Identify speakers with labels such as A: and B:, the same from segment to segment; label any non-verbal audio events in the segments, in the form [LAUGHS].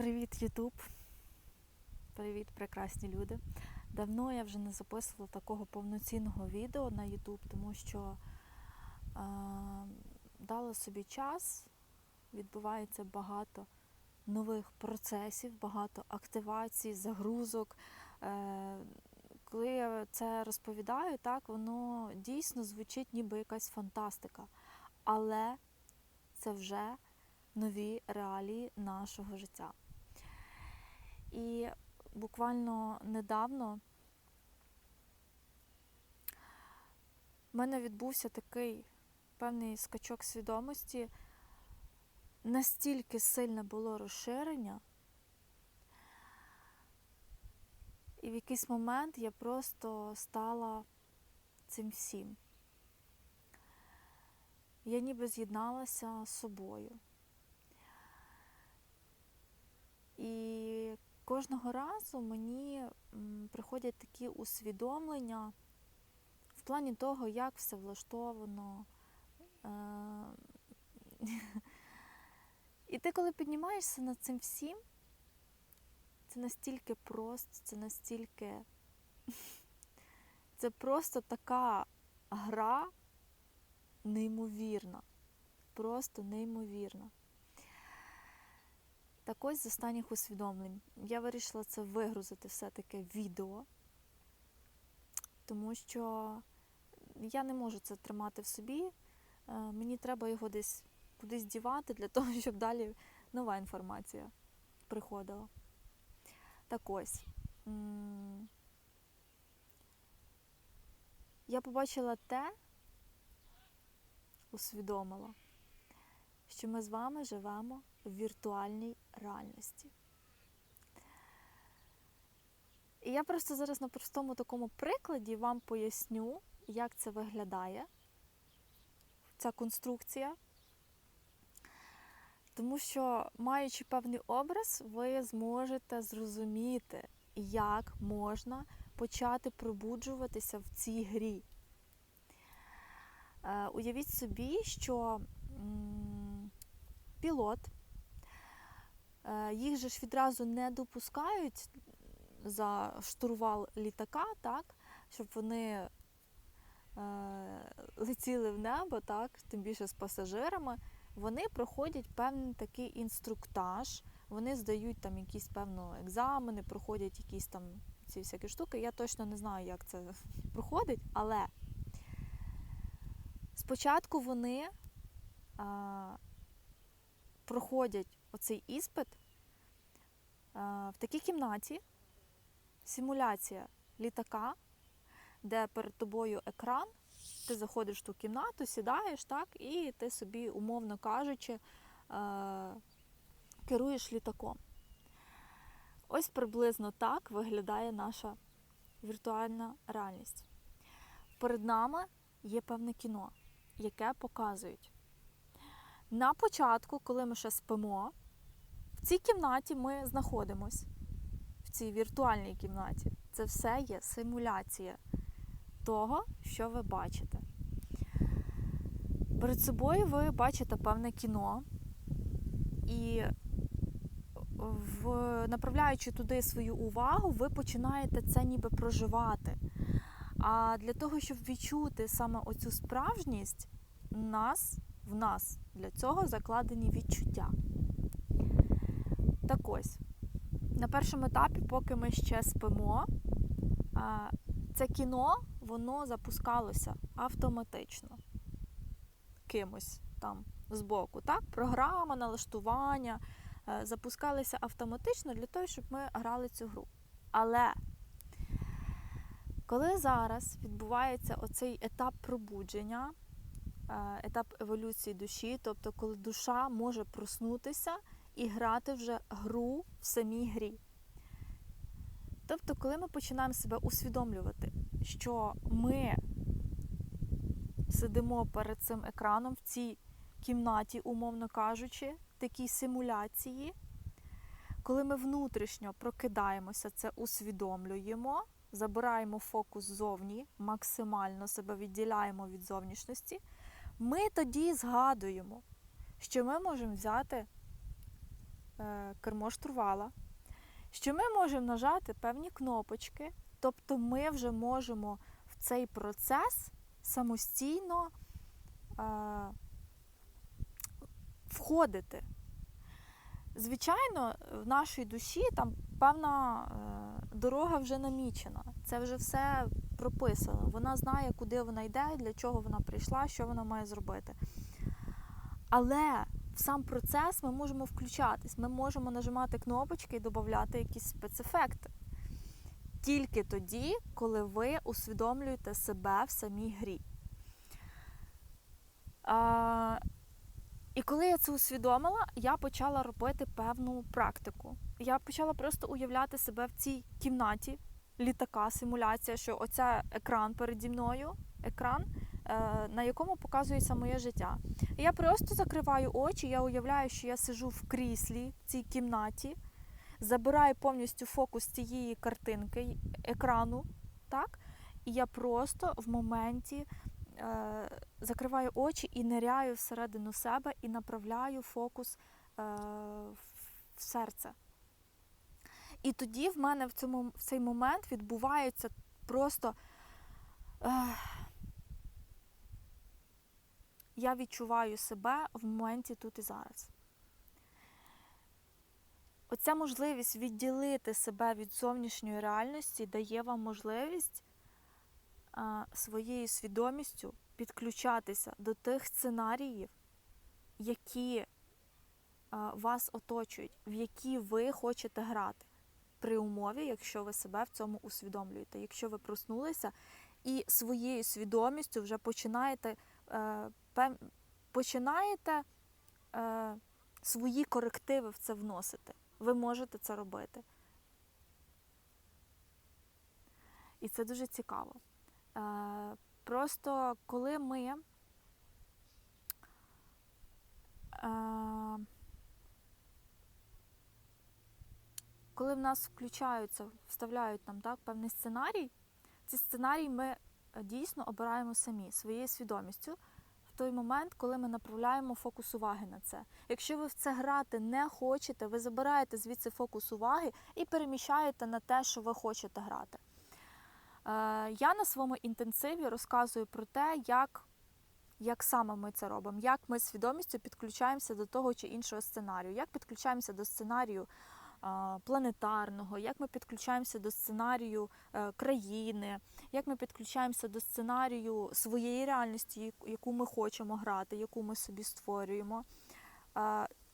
A: Привіт, Ютуб! Привіт, прекрасні люди! Давно я вже не записувала такого повноцінного відео на Ютуб, тому що е, дала собі час, відбувається багато нових процесів, багато активацій, загрузок. Е, коли я це розповідаю, так воно дійсно звучить ніби якась фантастика. Але це вже нові реалії нашого життя. І буквально недавно в мене відбувся такий певний скачок свідомості, настільки сильне було розширення, і в якийсь момент я просто стала цим всім. Я ніби з'єдналася з собою. І кожного разу мені приходять такі усвідомлення в плані того, як все влаштовано. І ти, коли піднімаєшся над цим всім, це настільки просто, це настільки. Це просто така гра неймовірна. Просто неймовірна. Так ось з останніх усвідомлень. Я вирішила це вигрузити все-таки відео, тому що я не можу це тримати в собі. Мені треба його десь кудись дівати для [LAUGHS] того, щоб далі нова інформація приходила. Так ось. Я побачила те, усвідомила, що ми з вами живемо в віртуальній реальності. І я просто зараз на простому такому прикладі вам поясню, як це виглядає, ця конструкція. Тому що, маючи певний образ, ви зможете зрозуміти, як можна почати пробуджуватися в цій грі. Е, уявіть собі, що пілот, е, їх же ж відразу не допускають за штурвал літака, так, щоб вони е, летіли в небо, так, тим більше з пасажирами. Вони проходять певний такий інструктаж, вони здають там якісь певно екзамени, проходять якісь там ці всякі штуки. Я точно не знаю, як це [LAUGHS] проходить, але спочатку вони а, проходять оцей іспит в такій кімнаті, симуляція літака, де перед тобою екран. Ти заходиш в ту кімнату, сідаєш, так, і ти собі, умовно кажучи, керуєш літаком. Ось приблизно так виглядає наша віртуальна реальність. Перед нами є певне кіно, яке показують. На початку, коли ми ще спимо, в цій кімнаті ми знаходимось, в цій віртуальній кімнаті. Це все є симуляція того, що ви бачите. Перед собою ви бачите певне кіно, і в, направляючи туди свою увагу, ви починаєте це ніби проживати. А для того, щоб відчути саме оцю справжність, нас, в нас для цього закладені відчуття. Так ось, на першому етапі, поки ми ще спимо, це кіно воно запускалося автоматично кимось там збоку. Так? Програма, налаштування запускалися автоматично для того, щоб ми грали цю гру. Але коли зараз відбувається оцей етап пробудження, етап еволюції душі, тобто коли душа може проснутися і грати вже гру в самій грі. Тобто, коли ми починаємо себе усвідомлювати, що ми сидимо перед цим екраном в цій кімнаті, умовно кажучи, такій симуляції, коли ми внутрішньо прокидаємося, це усвідомлюємо, забираємо фокус ззовні, максимально себе відділяємо від зовнішності, ми тоді згадуємо, що ми можемо взяти е, кермо штурвала, що ми можемо нажати певні кнопочки, тобто ми вже можемо в цей процес самостійно е, входити. Звичайно, в нашій душі там певна е, дорога вже намічена. Це вже все прописано. Вона знає, куди вона йде, для чого вона прийшла, що вона має зробити. Але в сам процес ми можемо включатись, ми можемо нажимати кнопочки і додати якісь спецефекти. Тільки тоді, коли ви усвідомлюєте себе в самій грі. А, і коли я це усвідомила, я почала робити певну практику. Я почала просто уявляти себе в цій кімнаті літака, симуляція, що оце екран переді мною, екран, е, на якому показується моє життя. Я просто закриваю очі, я уявляю, що я сижу в кріслі в цій кімнаті, забираю повністю фокус цієї картинки, екрану, так? І я просто в моменті е, закриваю очі і ниряю всередину себе і направляю фокус е, в серце. І тоді в мене в цьому в цей момент відбувається просто. Я відчуваю себе в моменті тут і зараз. Оця можливість відділити себе від зовнішньої реальності дає вам можливість своєю свідомістю підключатися до тих сценаріїв, які вас оточують, в які ви хочете грати. При умові, якщо ви себе в цьому усвідомлюєте. Якщо ви проснулися і своєю свідомістю вже починаєте е, починаєте е, свої корективи в це вносити. Ви можете це робити. І це дуже цікаво. Е, просто коли ми е, коли в нас включаються, вставляють нам так, певний сценарій, ці сценарії ми е, дійсно обираємо самі своєю свідомістю в той момент, коли ми направляємо фокус уваги на це. Якщо ви в це грати не хочете, ви забираєте звідси фокус уваги і переміщаєте на те, що ви хочете грати. Е, я на своєму інтенсиві розказую про те, як як саме ми це робимо, як ми свідомістю підключаємося до того чи іншого сценарію, як підключаємося до сценарію планетарного, як ми підключаємося до сценарію е, країни, як ми підключаємося до сценарію своєї реальності, яку ми хочемо грати, яку ми собі створюємо.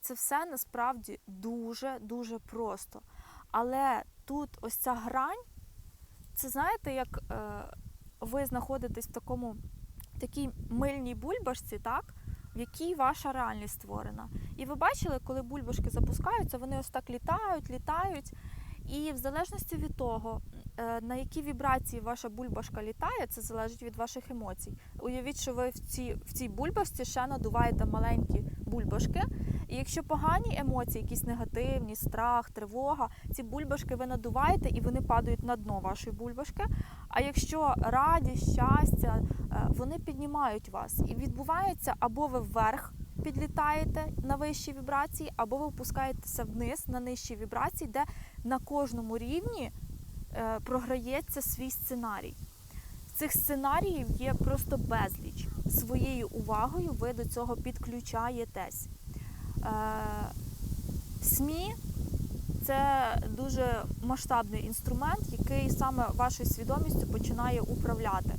A: Це все насправді дуже-дуже просто. Але тут ось ця грань, це знаєте, як е, ви знаходитесь в такому такій мильній бульбашці, так? В якій ваша реальність створена. І ви бачили, коли бульбашки запускаються, вони ось так літають, літають. І в залежності від того, е, на які вібрації ваша бульбашка літає, це залежить від ваших емоцій. Уявіть, що ви в цій в цій бульбашці ще надуваєте маленькі бульбашки. І якщо погані емоції, якісь негативні, страх, тривога, ці бульбашки ви надуваєте і вони падають на дно вашої бульбашки. А якщо радість, щастя, е, вони піднімають вас. І відбувається або ви вверх підлітаєте на вищі вібрації, або ви опускаєтеся вниз на нижчі вібрації, де на кожному рівні е, програється свій сценарій. Цих сценаріїв є просто безліч. Своєю увагою ви до цього підключаєтесь. Е, СМІ це дуже масштабний інструмент, який саме вашою свідомістю починає управляти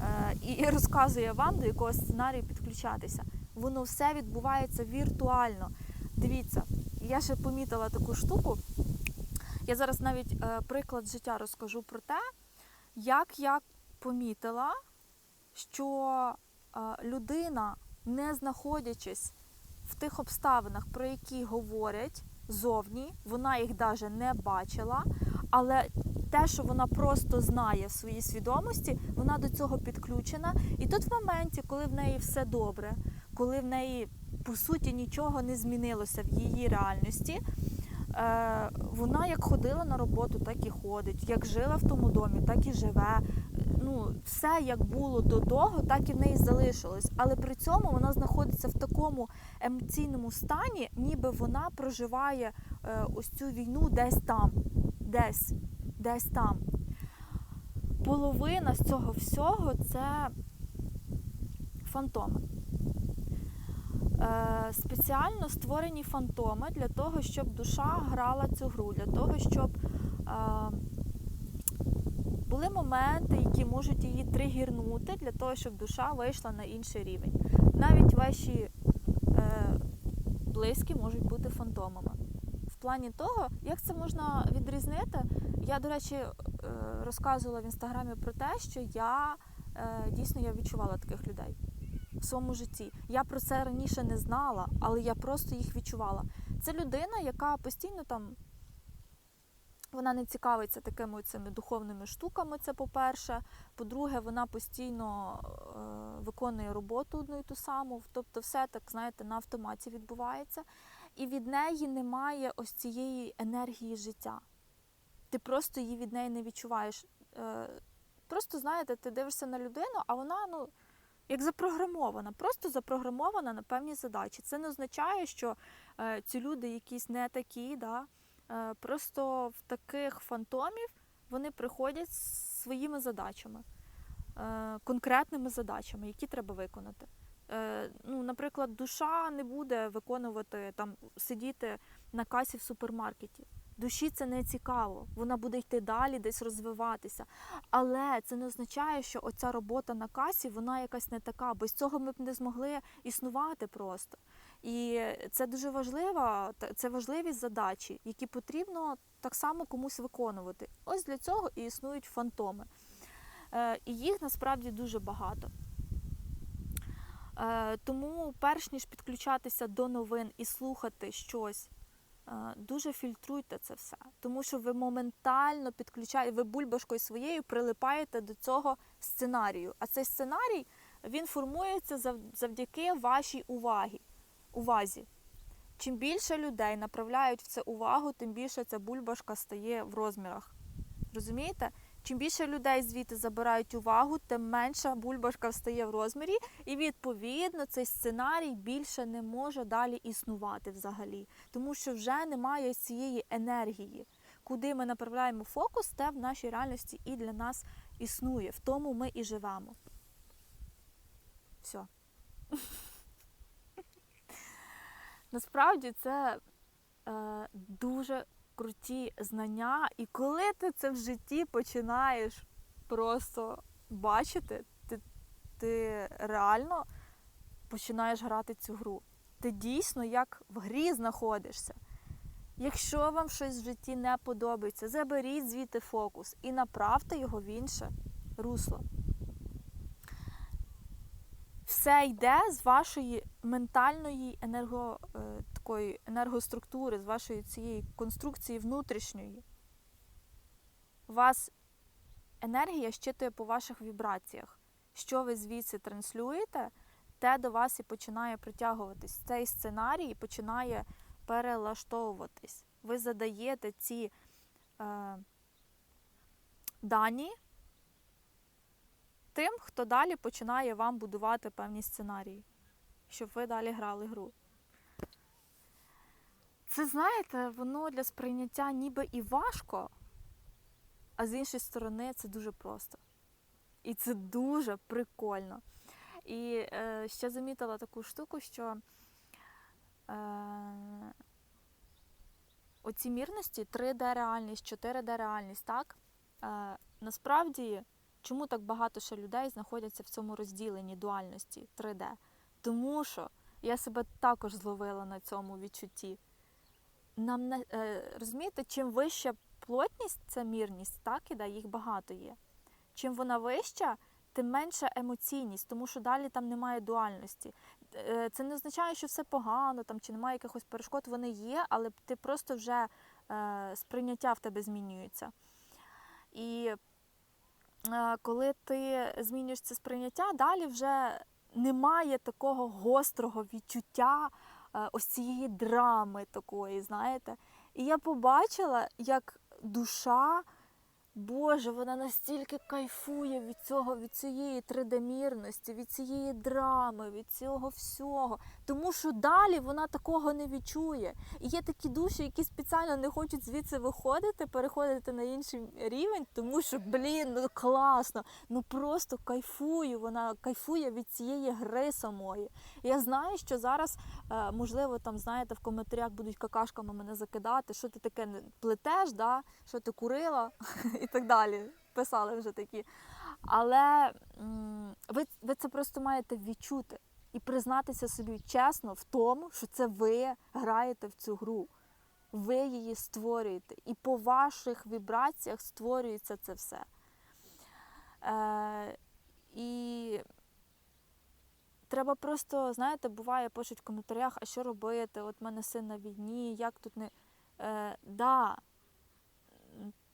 A: е, і [LAUGHS] розказує вам, до якого сценарію підключатися. Воно все відбувається віртуально. Дивіться, я ще помітила таку штуку. Я зараз навіть е, приклад життя розкажу про те, як я помітила, що людина, не знаходячись в тих обставинах, про які говорять зовні, вона їх навіть не бачила, але те, що вона просто знає в своїй свідомості, вона до цього підключена. І тут в моменті, коли в неї все добре, коли в неї по суті нічого не змінилося в її реальності, Е, вона як ходила на роботу, так і ходить. Як жила в тому домі, так і живе. Ну, все як було до того, так і в неї залишилось. Але при цьому вона знаходиться в такому емоційному стані, ніби вона проживає е, ось цю війну десь там, десь, десь там. Половина з цього всього це фантоми. Е, спеціально створені фантоми для того, щоб душа грала цю гру, для того, щоб е, були моменти, які можуть її тригірнути, для того, щоб душа вийшла на інший рівень. Навіть ваші е, близькі можуть бути фантомами. В плані того, як це можна відрізнити, я, до речі, е, розказувала в інстаграмі про те, що я е, дійсно я відчувала таких людей в своєму житті. Я про це раніше не знала, але я просто їх відчувала. Це людина, яка постійно там. Вона не цікавиться такими цими духовними штуками, це по-перше. По-друге, вона постійно е, виконує роботу одну і ту саму, тобто все так, знаєте, на автоматі відбувається. І від неї немає ось цієї енергії життя. Ти просто її від неї не відчуваєш. Е, просто, знаєте, ти дивишся на людину, а вона, ну як запрограмована, просто запрограмована на певні задачі. Це не означає, що е, ці люди якісь не такі. Да? Е, просто в таких фантомів вони приходять з своїми задачами, е, конкретними задачами, які треба виконати. Е, ну, Наприклад, душа не буде виконувати там, сидіти на касі в супермаркеті. Душі це не цікаво, вона буде йти далі, десь розвиватися. Але це не означає, що оця робота на касі вона якась не така. Без цього ми б не змогли існувати просто. І це дуже важливо, це важливі задачі, які потрібно так само комусь виконувати. Ось для цього і існують фантоми. Е, і їх насправді дуже багато. Е, тому, перш ніж підключатися до новин і слухати щось. Е, дуже фільтруйте це все, тому що ви моментально підключаєте, ви бульбашкою своєю прилипаєте до цього сценарію. А цей сценарій він формується завдяки вашій увагі, увазі. Чим більше людей направляють в це увагу, тим більше ця бульбашка стає в розмірах. Розумієте? Чим більше людей звідти забирають увагу, тим менша бульбашка встає в розмірі, і відповідно цей сценарій більше не може далі існувати взагалі, тому що вже немає цієї енергії. Куди ми направляємо фокус, те в нашій реальності і для нас існує. В тому ми і живемо. Все. Насправді це е, дуже круті знання, і коли ти це в житті починаєш просто бачити, ти, ти реально починаєш грати цю гру. Ти дійсно як в грі знаходишся. Якщо вам щось в житті не подобається, заберіть звідти фокус і направте його в інше русло. Все йде з вашої ментальної енерго, е, такої енергоструктури, з вашої цієї конструкції внутрішньої. У вас енергія щитує по ваших вібраціях. Що ви звідси транслюєте, те до вас і починає притягуватись. Цей сценарій починає перелаштовуватись. Ви задаєте ці е, дані тим, хто далі починає вам будувати певні сценарії, щоб ви далі грали гру. Це, знаєте, воно для сприйняття ніби і важко, а з іншої сторони, це дуже просто. І це дуже прикольно. І е, ще замітила таку штуку, що е, оці мірності 3D-реальність, 4D-реальність, так? Е, насправді, чому так багато ще людей знаходяться в цьому розділенні дуальності 3D? Тому що я себе також зловила на цьому відчутті нам не розумієте, чим вища плотність це мірність, так і да, їх багато є. Чим вона вища, тим менша емоційність, тому що далі там немає дуальності. Е, це не означає, що все погано там чи немає якихось перешкод, вони є, але ти просто вже е, сприйняття в тебе змінюється. І е, коли ти змінюєш це сприйняття, далі вже немає такого гострого відчуття. Е, ось цієї драми такої, знаєте. І я побачила, як душа, Боже, вона настільки кайфує від цього, від цієї тридомірності, від цієї драми, від цього всього. Тому що далі вона такого не відчує. І є такі душі, які спеціально не хочуть звідси виходити, переходити на інший рівень, тому що, блін, ну класно, ну просто кайфую. Вона кайфує від цієї гри самої. Я знаю, що зараз, е, можливо, там знаєте, в коментарях будуть какашками мене закидати, що ти таке плетеш, да? що ти курила [LAUGHS] і так далі. Писали вже такі. Але ви, ви це просто маєте відчути і признатися собі чесно в тому, що це ви граєте в цю гру. Ви її створюєте. І по ваших вібраціях створюється це все. Е, і треба просто, знаєте, буває, пишуть в коментарях, а що робити? От мене син на війні, як тут не. Е, да,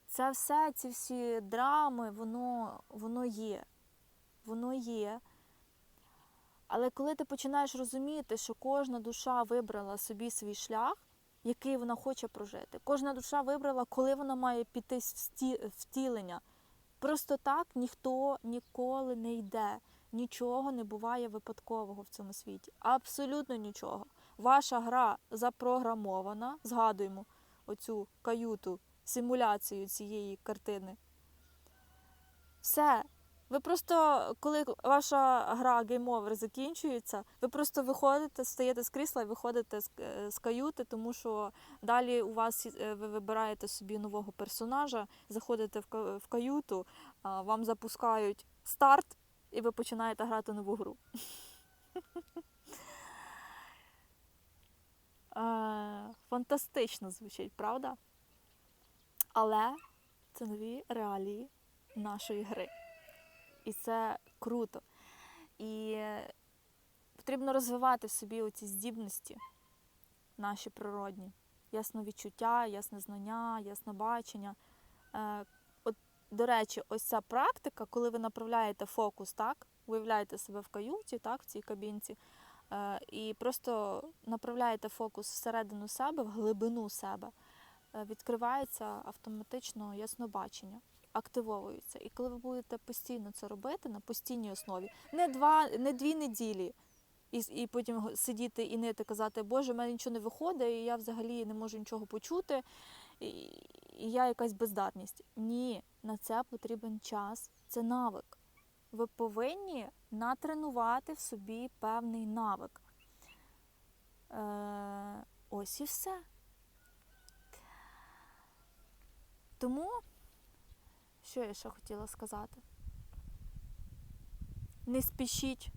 A: це все, ці всі драми, воно, воно є. Воно є. Але коли ти починаєш розуміти, що кожна душа вибрала собі свій шлях, який вона хоче прожити, кожна душа вибрала, коли вона має піти втілення. Просто так ніхто ніколи не йде. Нічого не буває випадкового в цьому світі. Абсолютно нічого. Ваша гра запрограмована. Згадуємо оцю каюту, симуляцію цієї картини. Все. Ви просто, коли ваша гра Over закінчується, ви просто виходите, стаєте з крісла і виходите з, е, каюти, тому що далі у вас е, ви вибираєте собі нового персонажа, заходите в, в каюту, вам запускають старт, і ви починаєте грати нову гру. [LAUGHS] Е, Фантастично звучить, правда? Але це нові реалії нашої гри. І це круто. І потрібно розвивати в собі оці здібності наші природні. Ясновідчуття, ясне знання, ясне бачення. Е, От, до речі, ось ця практика, коли ви направляєте фокус, так, уявляєте себе в каюті, так, в цій кабінці, е, і просто направляєте фокус всередину себе, в глибину себе, е, відкривається автоматично яснобачення активовуються. І коли ви будете постійно це робити на постійній основі, не два, не дві неділі, і, і потім сидіти і нити казати, Боже, в мене нічого не виходить, і я взагалі не можу нічого почути, і, і я якась бездарність. Ні, на це потрібен час, це навик. Ви повинні натренувати в собі певний навик. Е, ось і все. Тому що я ще хотіла сказати? Не спішіть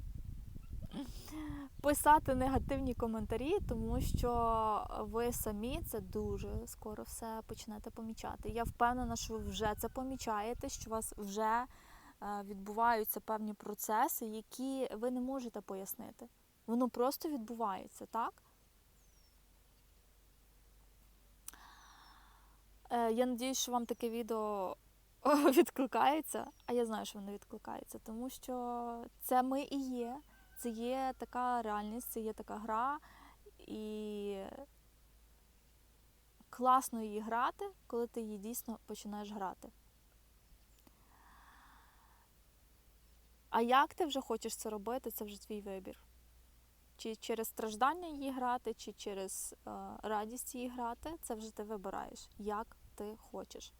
A: писати негативні коментарі, тому що ви самі це дуже скоро все почнете помічати. Я впевнена, що ви вже це помічаєте, що у вас вже е, відбуваються певні процеси, які ви не можете пояснити. Воно просто відбувається, так? Е, Я надіюсь, що вам таке відео [LAUGHS] відкликається, а я знаю, що воно відкликається, тому що це ми і є. Це є така реальність, це є така гра, і класно її грати, коли ти її дійсно починаєш грати. А як ти вже хочеш це робити, це вже твій вибір. Чи через страждання її грати, чи через е, радість її грати, це вже ти вибираєш, як ти хочеш.